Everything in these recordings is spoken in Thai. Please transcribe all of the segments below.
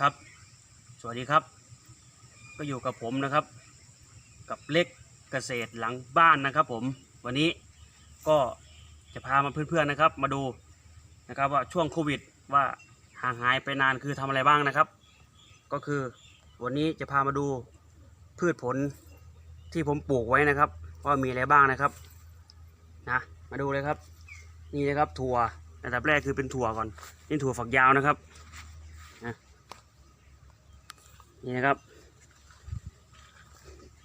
ครับ สวัสดีครับ ก็อยู่กับผมนะครับ กับเล็กเกษตรหลังบ้านนะครับ ผมวันนี้ก็จะพามาเพื่อนๆนะครับ มาดูนะครับว่าช่วงโควิดว่าห่างหายไปนานคือทำอะไรบ้างนะครับ ก็คือวันนี้จะพามาดูพืชผลที่ผมปลูกไว้นะครับว่ามีอะไรบ้างนะครับนะมาดูเลยครับ นี่นะครับถั่วอันดับแรกคือเป็นถั่วก่อนนี่ถั่วฝักยาวนะครับ นี่นะครับ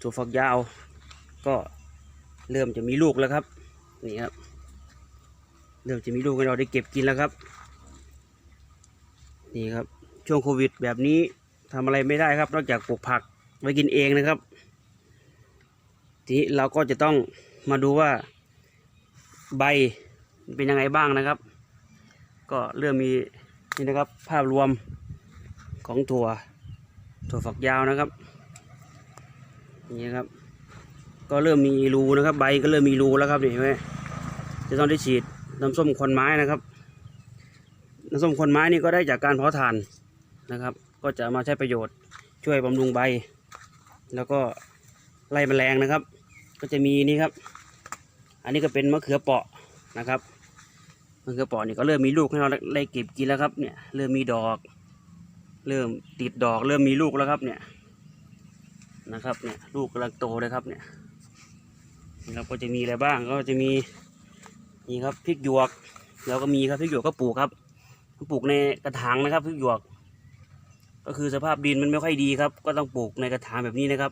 ถั่วฝักยาว ก็เริ่มจะมีลูกแล้วครับ นี่ครับ เริ่มจะมีลูกให้เราได้เก็บกินแล้วครับ นี่ครับ ช่วงโควิดแบบนี้ทำอะไรไม่ได้ครับ นอกจากปลูกผักไว้กินเองนะครับ ทีนี้เราก็จะต้องมาดูว่าใบเป็นยังไงบ้างนะครับ ก็เริ่มมีนี่นะครับภาพรวมของถั่ว ถั่วฝักยาวนะครับนี่ครับ ก็เริ่มมีรูนะครับ ใบก็เริ่มมีรูแล้วครับนี่เห็นไหมจะต้องได้ฉีดน้ำส้มควันไม้นะครับ น้ำส้มควันไม้นี่ก็ได้จากการเผาถ่านนะครับ ก็จะมาใช้ประโยชน์ช่วยบำรุงใบ แล้วก็ไล่แมลงนะครับ ก็จะมีนี่ครับ อันนี้ก็เป็นมะเขือเปาะนะครับมะเขือเปาะนี่ก็เริ่มมีลูกให้เราได้เก็บกินแล้วครับเนี่ยเริ่มมีดอก เริ่มติดดอกเริ่มมีลูกแล้วครับเนี่ยนะครับเนี่ยลูกกำลังโตเลยครับเนี่ยนี่ครับก็จะมีอะไรบ้างก็จะมีนี่ครับพริกหยวกแล้วก็มีครับพริกหยวกก็ปลูกครับปลูกในกระถางนะครับพริกหยวก ก็คือสภาพดินมันไม่ค่อยดีครับ ก็ต้องปลูกในกระถางแบบนี้นะครับ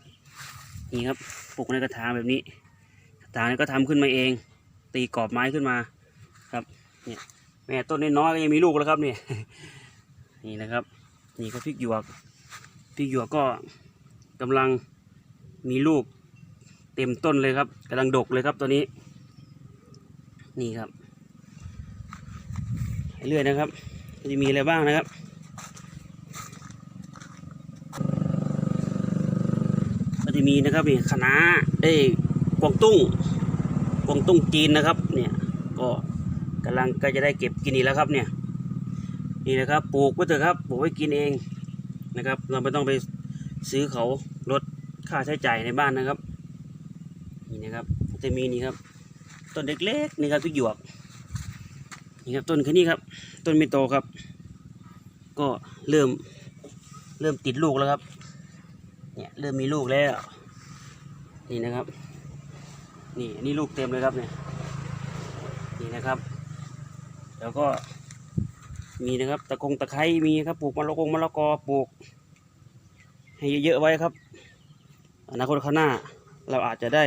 นี่ครับปลูกในกระถางแบบนี้ กระถางนี้ก็ทำขึ้นมาเอง ตีกรอบไม้ขึ้นมาครับเนี่ยแม่ต้นน้อยก็ยังมีลูกแล้วครับเนี่ยนี่นะครับ นี่ก็พริกหยวกพริกหยวกก็กำลังมีลูกเต็มต้นเลยครับกำลังดกเลยครับตัวนี้ นี่ครับเรื่อยนะครับจะมีอะไรบ้างนะครับก็จะมีนะครับนี่คณะเอ้ยกวางตุ้งกวางตุ้งจีนนะครับ เนี่ยก็กำลังก็จะได้เก็บกินอีกแล้วครับเนี่ย นี่นะครับปลูกไว้เถอะครับปลูกไว้กินเองนะครับ เราไม่ต้องไปซื้อเขาลดค่าใช้จ่ายในบ้านนะครับ นี่นะครับจะมีนี่ครับต้นเล็กๆนี่ครับพริกหยวกนี่ครับต้นแค่นี้ครับ ต้นไม่โตครับ ก็เริ่มเริ่มติดลูกแล้วครับเนี่ยเริ่มมีลูกแล้ว นี่นะครับ นี่อันนี่ลูกเต็มเลยครับเนี่ยนี่นะครับ แล้วก็ มีนะครับ ตะกงตะไคร้มีครับปลูกมะละกงมะละกอปลูก ให้เยอะๆไว้ครับ อนาคตข้างหน้าเราอาจจะได้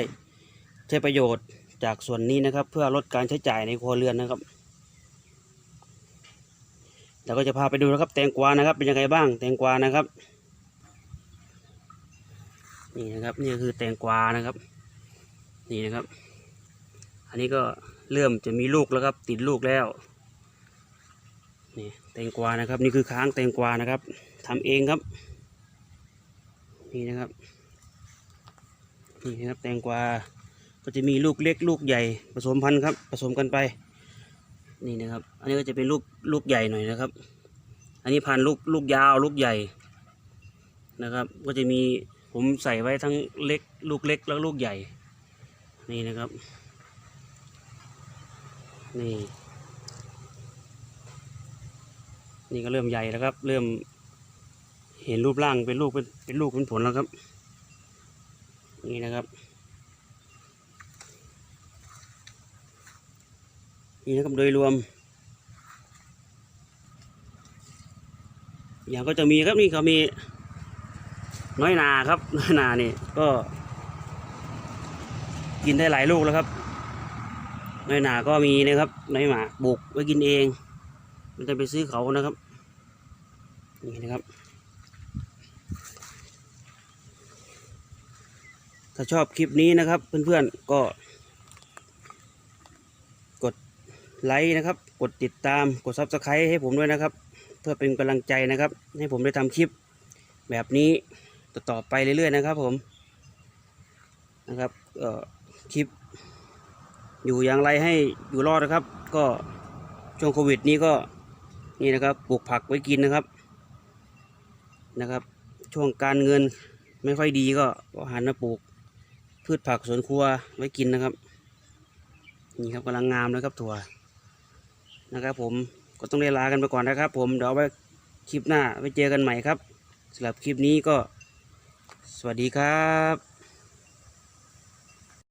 ใช้ประโยชน์จากส่วนนี้นะครับ เพื่อลดการใช้จ่ายในครัวเรือนนะครับเราก็จะพาไปดูนะครับ แตงกวานะครับ เป็นยังไงบ้าง แตงกวานะครับ นี่นะครับนี่คือแตงกวานะครับ นี่นะครับ อันนี้ก็เริ่มจะมีลูกแล้วครับ ติดลูกแล้ว นี่แตงกวานะครับ นี่คือค้างแตงกวานะครับทำเองครับ นี่นะครับนี่นะครับแตงกวาก็จะมีลูกเล็กลูกใหญ่ผสมพันธุ์ครับ ผสมกันไป นี่นะครับ อันนี้ก็จะเป็นลูกลูกใหญ่หน่อยนะครับ อันนี้พันธุ์ลูกลูกยาวลูกใหญ่นะครับ ก็จะมีผมใส่ไว้ทั้งเล็กลูกเล็กแล้วลูกใหญ่ นี่นะครับ นี่ นี่ก็เริ่มใหญ่แล้วครับ เริ่มเห็นรูปร่างเป็นลูกเป็นเป็นลูกเป็นผลแล้วครับ นี่นะครับ นี่นะครับโดยรวมอย่างก็จะมีครับนี่เขามีน้อยนาครับน้อยนานี่ก็ กินได้หลายลูกแล้วครับ น้อยนาก็มีนะครับ น้อยหมาปลูกไว้กินเอง ไม่ต้ไปซื้อเขานะครับ นี่นะครับ ถ้าชอบคลิปนี้นะครับ เพื่อนๆก็กดไลค์นะครับ กดติดตามกดซับสไครต์ให้ผมด้วยนะครับ เพื่อเป็นกำลังใจนะครับ ให้ผมได้ทำคลิปแบบนี้ต่อๆไปเรื่อยๆนะครับผมนะครับเอ่อคลิป อยู่อย่างไรให้อยู่รอดนะครับ ก็ช่วงโควิดนี้ก็ นี่นะครับปลูกผักไว้กินนะครับนะครับ ช่วงการเงินไม่ค่อยดีก็ก็หันมาปลูก พืชผักสวนครัวไว้กินนะครับ นี่ครับกำลังงามนะครับถั่วนะครับ ผมก็ต้องได้ลากันไปก่อนนะครับ ผมเดี๋ยวไว้คลิปหน้าไว้เจอกันใหม่ครับสำหรับคลิปนี้ก็ สวัสดีครับ